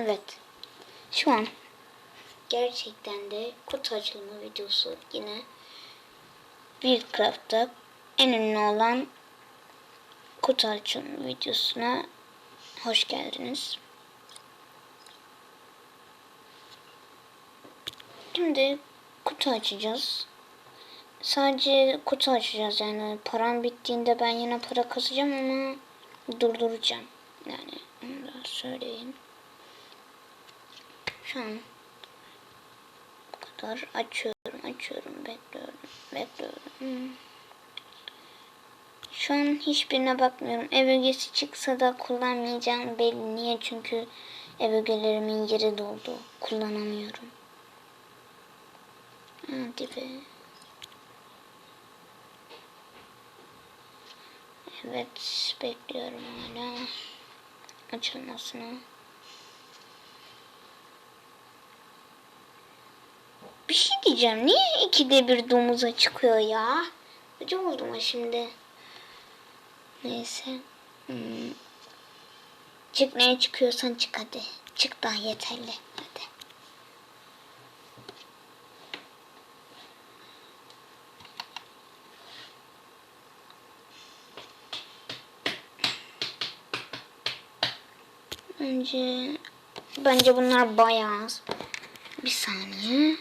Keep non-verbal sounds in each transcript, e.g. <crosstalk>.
Evet. Şu an gerçekten de kutu açılımı videosu yine Buildcraft'ta en ünlü olan kutu açılımı videosuna hoş geldiniz. Şimdi kutu açacağız. Sadece kutu açacağız yani param bittiğinde ben yine para kasacağım ama durduracağım. Yani onu da söyleyeyim. Şu an bu kadar açıyorum açıyorum bekliyorum bekliyorum. Hmm. Şu an hiçbirine bakmıyorum. Ev ögesi çıksa da kullanmayacağım belli. Niye? Çünkü ev ögelerimin yeri doldu. Kullanamıyorum. Hadi be. Evet bekliyorum hala açılmasını. Bir şey diyeceğim. Niye ikide bir domuza çıkıyor ya? Gıcı oldum ha şimdi. Neyse. Hmm. Çık neye çıkıyorsan çık hadi. Çık daha yeterli. Hadi. Bence bence bunlar bayağı az. Bir saniye.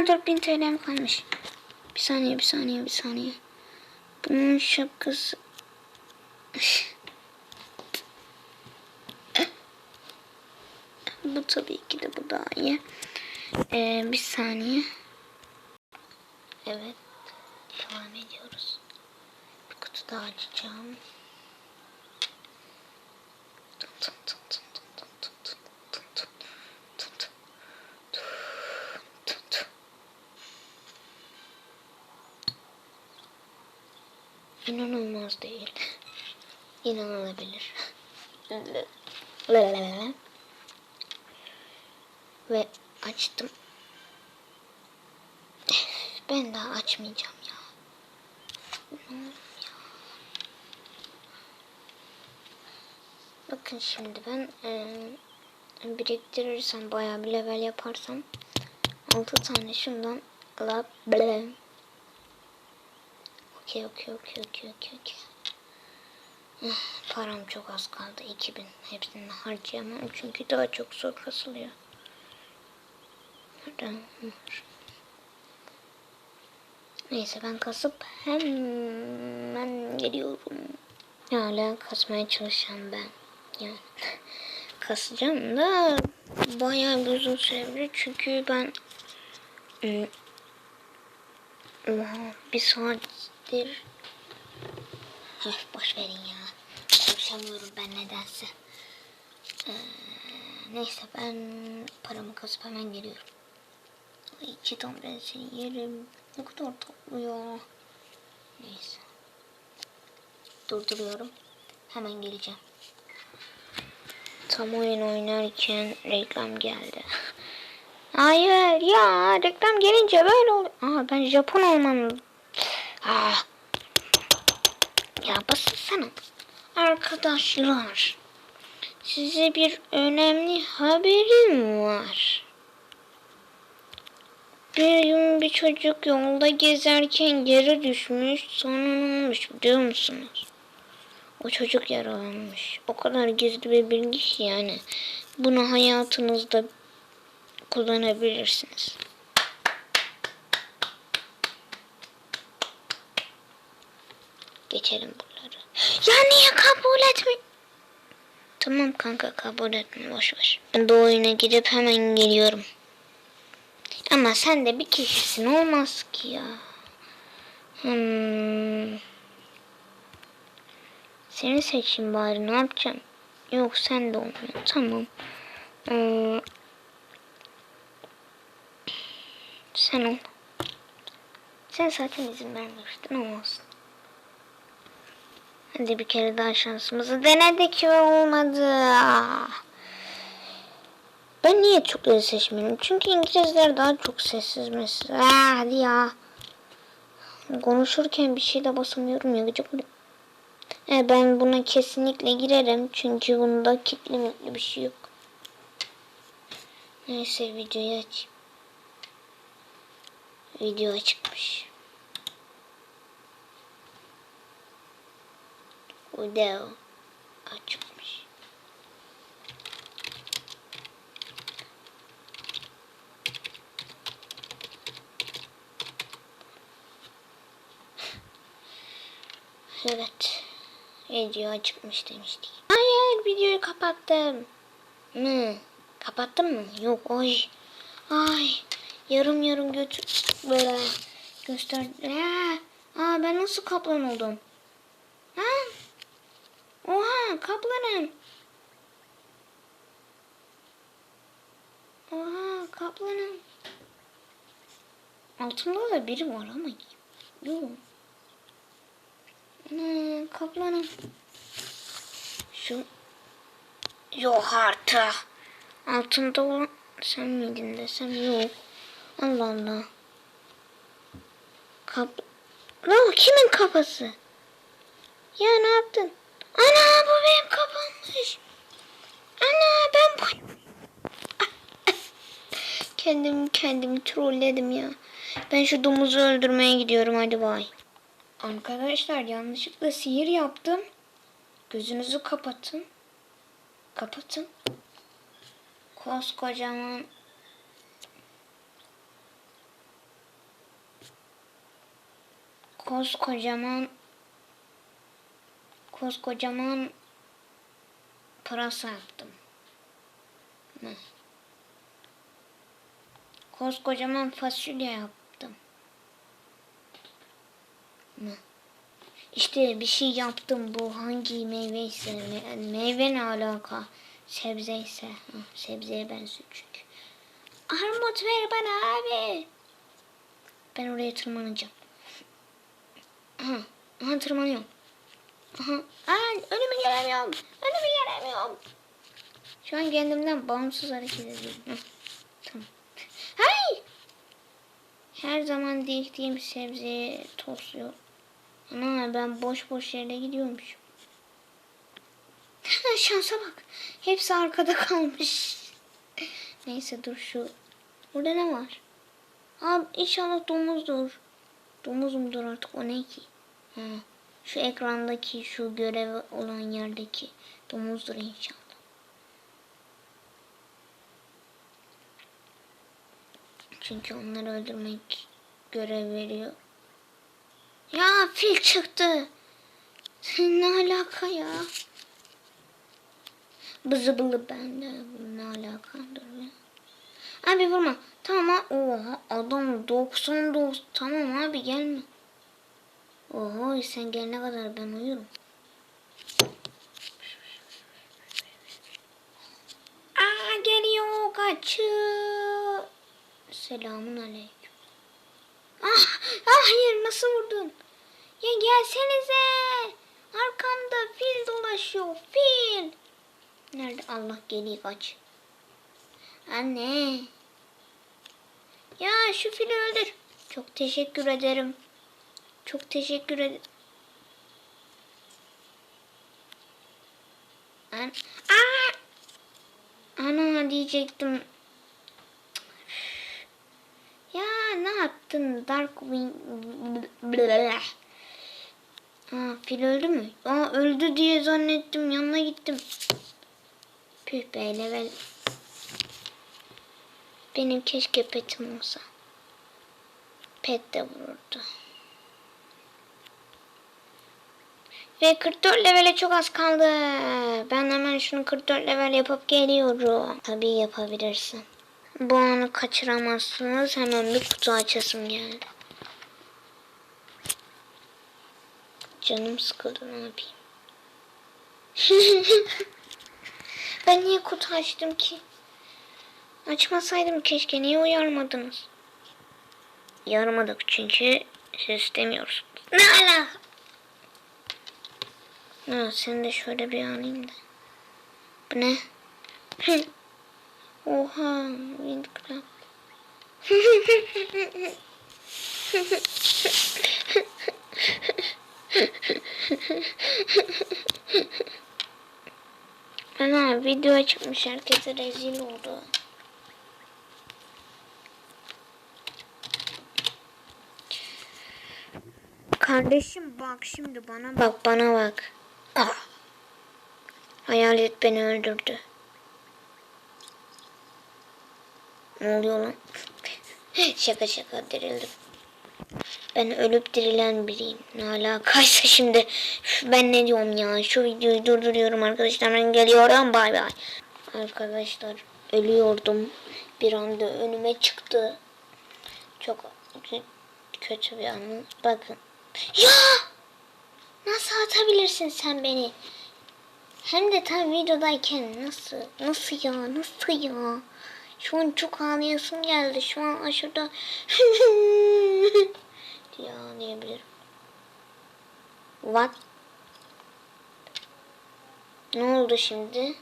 Ha 4000 TL'm kalmış. Bir saniye bir saniye bir saniye. Bunun şapkası. bu tabii ki de bu daha iyi. Ee, bir saniye. Evet. Devam ediyoruz. Bir kutu daha açacağım. İnanılmaz değil. İnanılabilir. Ve açtım. Ben daha açmayacağım ya. Bakın şimdi ben e, biriktirirsem bayağı bir level yaparsam 6 tane şundan alabilirim. Okey okey okey okey okey okey. Ah, Param çok az kaldı. 2000 hepsini harcayamam çünkü daha çok zor kasılıyor. Nereden? Neyse ben kasıp hemen geliyorum. Hala kasmaya çalışacağım ben. Yani <laughs> kasacağım da bayağı bir uzun sürebilir çünkü ben ım, oha, bir saattir Heh, boş verin ya. Konuşamıyorum ben nedense. Ee, neyse ben paramı kasıp hemen geliyorum. Ay çitom ben seni yerim. Ne kadar tatlı. Neyse. Durduruyorum. Hemen geleceğim. Tam oyun oynarken reklam geldi. <laughs> Hayır ya reklam gelince böyle oluyor. Aa ben Japon olmam. Ah. Ya basılsana. Arkadaşlar. Size bir önemli haberim var. Bir gün bir çocuk yolda gezerken yere düşmüş. Sonra olmuş biliyor musunuz? O çocuk yaralanmış. O kadar gizli bir bilgi ki yani. Bunu hayatınızda kullanabilirsiniz. Geçelim bunları. Ya niye kabul etme? Tamam kanka kabul etme boş ver. Ben de oyuna gidip hemen geliyorum. Ama sen de bir kişisin olmaz ki ya. Hmm. Seni seçeyim bari ne yapacağım? Yok sen de olmuyor. Tamam. Ee, sen ol. Sen zaten izin vermemiştin ama olsun. Hadi bir kere daha şansımızı denedik ve olmadı. Ben niye Türkleri seçmiyorum? Çünkü İngilizler daha çok sessiz mesela. Ah, hadi ya. Konuşurken bir şey de basamıyorum ya gıcık. E, ben buna kesinlikle girerim. Çünkü bunda kitli mitli bir şey yok. Neyse videoyu aç. Video çıkmış. Video açılmış. Evet. Video çıkmış demiştik. Hayır videoyu kapattım. Ne? Kapattın mı? Yok oy. Ay. Yarım yarım götür böyle göster. Aa ben nasıl kaplan oldum? Ha? Oha kaplanım. Oha kaplanım. Altında da biri var ama yok. Ne kaplanım. Şu yok artık. Altında olan sen miydin desem yok. Allah Allah. Kap... Lan o kimin kafası? Ya ne yaptın? Ana bu benim kafammış. Ana ben bu... kendim kendimi trolledim ya. Ben şu domuzu öldürmeye gidiyorum hadi bay. Arkadaşlar yanlışlıkla sihir yaptım. Gözünüzü kapatın. Kapatın. Koskocaman koskocaman koskocaman pırasa yaptım. Koskocaman fasulye yaptım. Ne? İşte bir şey yaptım bu hangi meyveyse me meyve ne alaka sebze ise ha, sebzeye benziyor çünkü. Armut ver bana abi. Ben oraya tırmanacağım. Aha, aha tırmanıyorum. Aha, aa, önümü göremiyorum. Önümü göremiyorum. Şu an kendimden bağımsız hareket ediyorum. Hı, Tamam. Hay! Her zaman diktiğim sebzeye tosluyor. Ana ben boş boş yere gidiyormuşum. Şansa bak. Hepsi arkada kalmış. <laughs> Neyse dur şu. Burada ne var? Abi inşallah domuzdur. Domuz mudur artık o ne ki? Ha, şu ekrandaki şu görev olan yerdeki domuzdur inşallah. Çünkü onları öldürmek görev veriyor. Ya fil çıktı. ne alaka ya? Bızı bılı bende. Ne alaka? Dur ya. Abi vurma. Tamam ha. Oha adam 99. Tamam abi gelme. Oho sen gelene kadar ben uyurum. Aa geliyor kaçı. Selamun aleyküm. Ah, ah hayır nasıl vurdun? Ya gelsenize. Arkamda fil dolaşıyor fil. Nerede Allah geliyor kaç. Anne. Ya şu fili öldür. Çok teşekkür ederim. Çok teşekkür ederim. An Aa! Ana diyecektim. Ne yaptın Darkwing? Aa, fil öldü mü? Aa, öldü diye zannettim. Yanına gittim. Püh be level. Benim keşke petim olsa. Pet de vururdu. Ve 44 levele çok az kaldı. Ben hemen şunu 44 level yapıp geliyorum. Tabii yapabilirsin. Bu anı kaçıramazsınız. Hemen bir kutu açasım geldi. Canım sıkıldı ne yapayım. <laughs> ben niye kutu açtım ki? Açmasaydım keşke. Niye uyarmadınız? Yarmadık çünkü siz istemiyorsunuz. Ne ala? Ha, seni de şöyle bir alayım da. Bu ne? <laughs> Oha. Windcraft. Ana video çıkmış herkese rezil oldu. Kardeşim bak şimdi bana bak bana bak. Ah. Hayalet beni öldürdü. Ne oluyor lan? <laughs> şaka şaka dirildim. Ben ölüp dirilen biriyim. Ne alakaysa şimdi. Ben ne diyorum ya. Şu videoyu durduruyorum arkadaşlar. Ben geliyorum. Bay bay. Arkadaşlar ölüyordum. Bir anda önüme çıktı. Çok kö- kötü bir anı. Bakın. Ya! Nasıl atabilirsin sen beni? Hem de tam videodayken nasıl? Nasıl ya? Nasıl ya? Şu an çok ağlayasım geldi. Şu an aşırıda <laughs> diye ağlayabilirim. What? Ne oldu şimdi?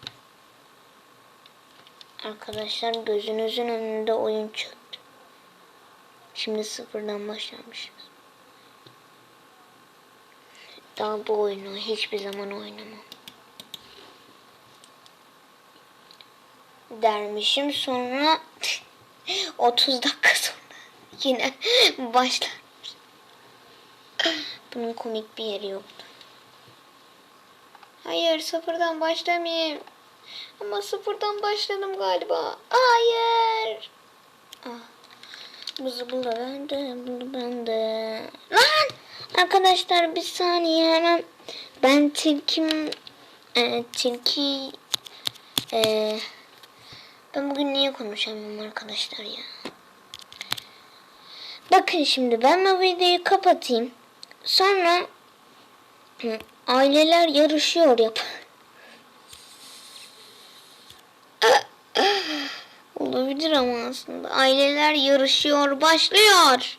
Arkadaşlar gözünüzün önünde oyun çöktü. Şimdi sıfırdan başlamışız. Daha bu oyunu hiçbir zaman oynamam. Dermişim sonra <laughs> 30 dakika sonra yine <laughs> başlarmış. Bunun komik bir yeri yoktu. Hayır sıfırdan başlamayayım. Ama sıfırdan başladım galiba. Hayır. Ah. Buzu bulu bende, bulu bende. Lan! Arkadaşlar bir saniye hemen. Ben tilkim, e, tilki, e, ben bugün niye konuşamıyorum arkadaşlar ya. Bakın şimdi ben bu videoyu kapatayım. Sonra aileler yarışıyor yap. <laughs> Olabilir ama aslında. Aileler yarışıyor başlıyor.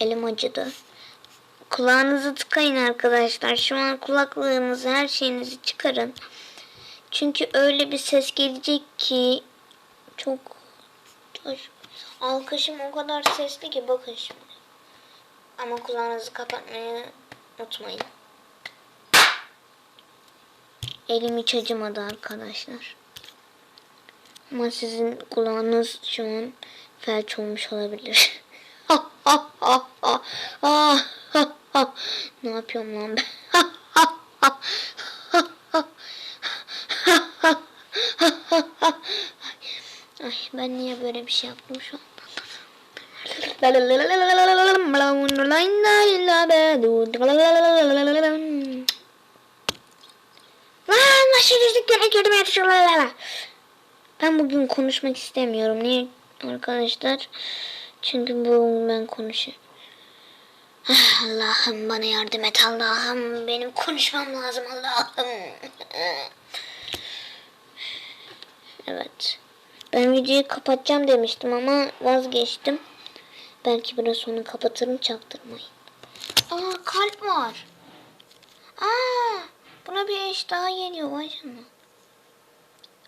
Elim acıdı. Kulağınızı tıkayın arkadaşlar. Şu an kulaklığınızı her şeyinizi çıkarın. Çünkü öyle bir ses gelecek ki çok alkışım o kadar sesli ki bakın şimdi. Ama kulağınızı kapatmayı unutmayın. Elim hiç acımadı arkadaşlar. Ama sizin kulağınız şu an felç olmuş olabilir. <laughs> ne yapıyorum lan ben? <laughs> Ay ben niye böyle bir şey yaptım şu an? Lan gene kötüme yetişiyorlar. Ben bugün konuşmak istemiyorum. Niye arkadaşlar? Çünkü bugün ben konuşuyorum. Ah, Allah'ım bana yardım et Allah'ım. Benim konuşmam lazım Allah'ım. <laughs> Evet. Ben videoyu kapatacağım demiştim ama vazgeçtim. Belki biraz sonra kapatırım çaktırmayın. Aa kalp var. Aa buna bir eş daha geliyor vay canına.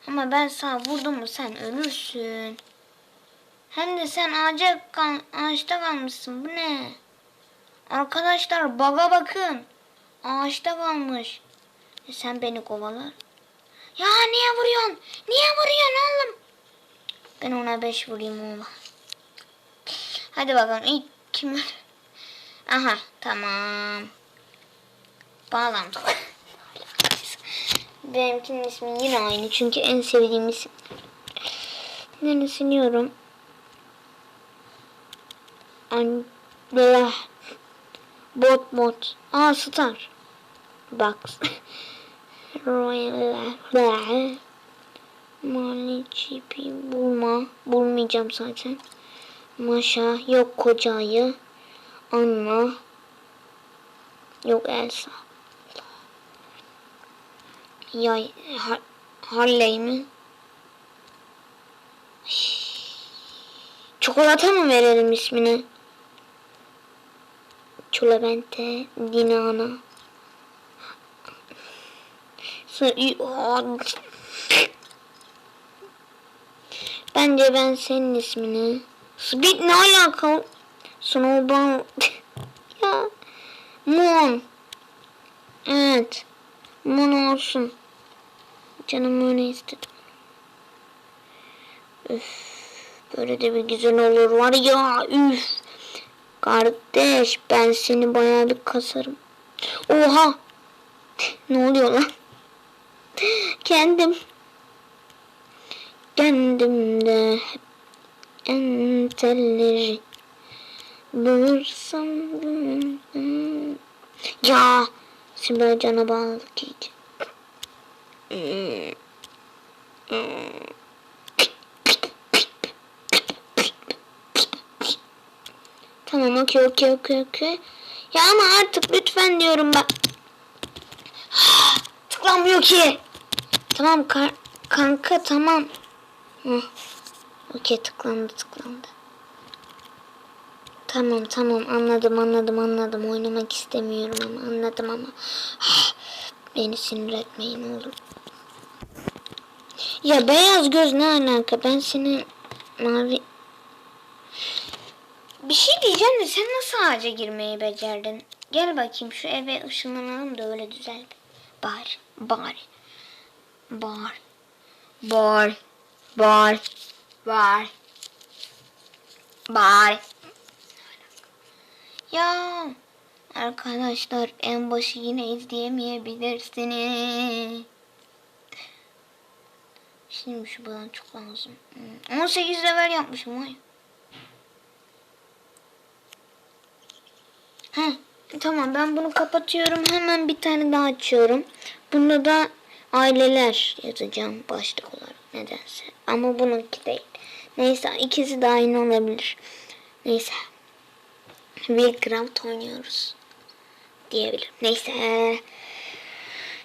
Ama ben sana vurdum mu sen ölürsün. Hem de sen ağaca kal ağaçta kalmışsın. Bu ne? Arkadaşlar baga bakın. Ağaçta kalmış. E sen beni kovalar. Ya niye vuruyorsun? Niye vuruyorsun oğlum? Ben ona beş vurayım oğlum. Hadi bakalım ilk kim Aha tamam. Bağlandık. Benimkinin ismi yine aynı çünkü en sevdiğim isim. Nereye siniyorum? Allah. Bot bot. Aa star. Box. Royal. Mali çipi bulma. Bulmayacağım zaten. Maşa. Yok kocayı. Anna. Yok Elsa. Yay. Ha, Harley mi? Çikolata mı verelim ismini? Çulabente, Dinana. Bence ben senin ismini. Speed ne alaka? Snowball. <laughs> ya Moon. Evet. Moon olsun. Canım öyle istedim. Üf. Böyle de bir güzel olur var ya. Üf. Kardeş ben seni bayağı bir kasarım. Oha. <laughs> Ne oluyor lan? Kendim. Kendimde hep entelleri bulursam ya Sibel cana bağladık iyice. Tamam okey okey okey okey. Ya ama artık lütfen diyorum ben. <gasps> Tıklanmıyor ki. Tamam kar- kanka tamam. Okey tıklandı tıklandı. Tamam tamam anladım anladım anladım. Oynamak istemiyorum ama anladım ama. Beni sinir etmeyin olur. Ya beyaz göz ne alaka? Ben seni mavi... Bir şey diyeceğim de sen nasıl ağaca girmeyi becerdin? Gel bakayım şu eve ışınlanalım da öyle düzel. Bari, bari. Bari. Bari. Bari. Bari. Bari. Ya arkadaşlar en başı yine izleyemeyebilirsiniz. Şimdi şu bana çok lazım. Hmm, 18 level yapmışım vay. Heh, tamam ben bunu kapatıyorum. Hemen bir tane daha açıyorum. Bunda da aileler yazacağım başlık olarak nedense. Ama bununki değil. Neyse ikisi de aynı olabilir. Neyse. Willcraft oynuyoruz. Diyebilirim. Neyse.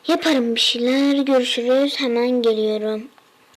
Yaparım bir şeyler. Görüşürüz. Hemen geliyorum.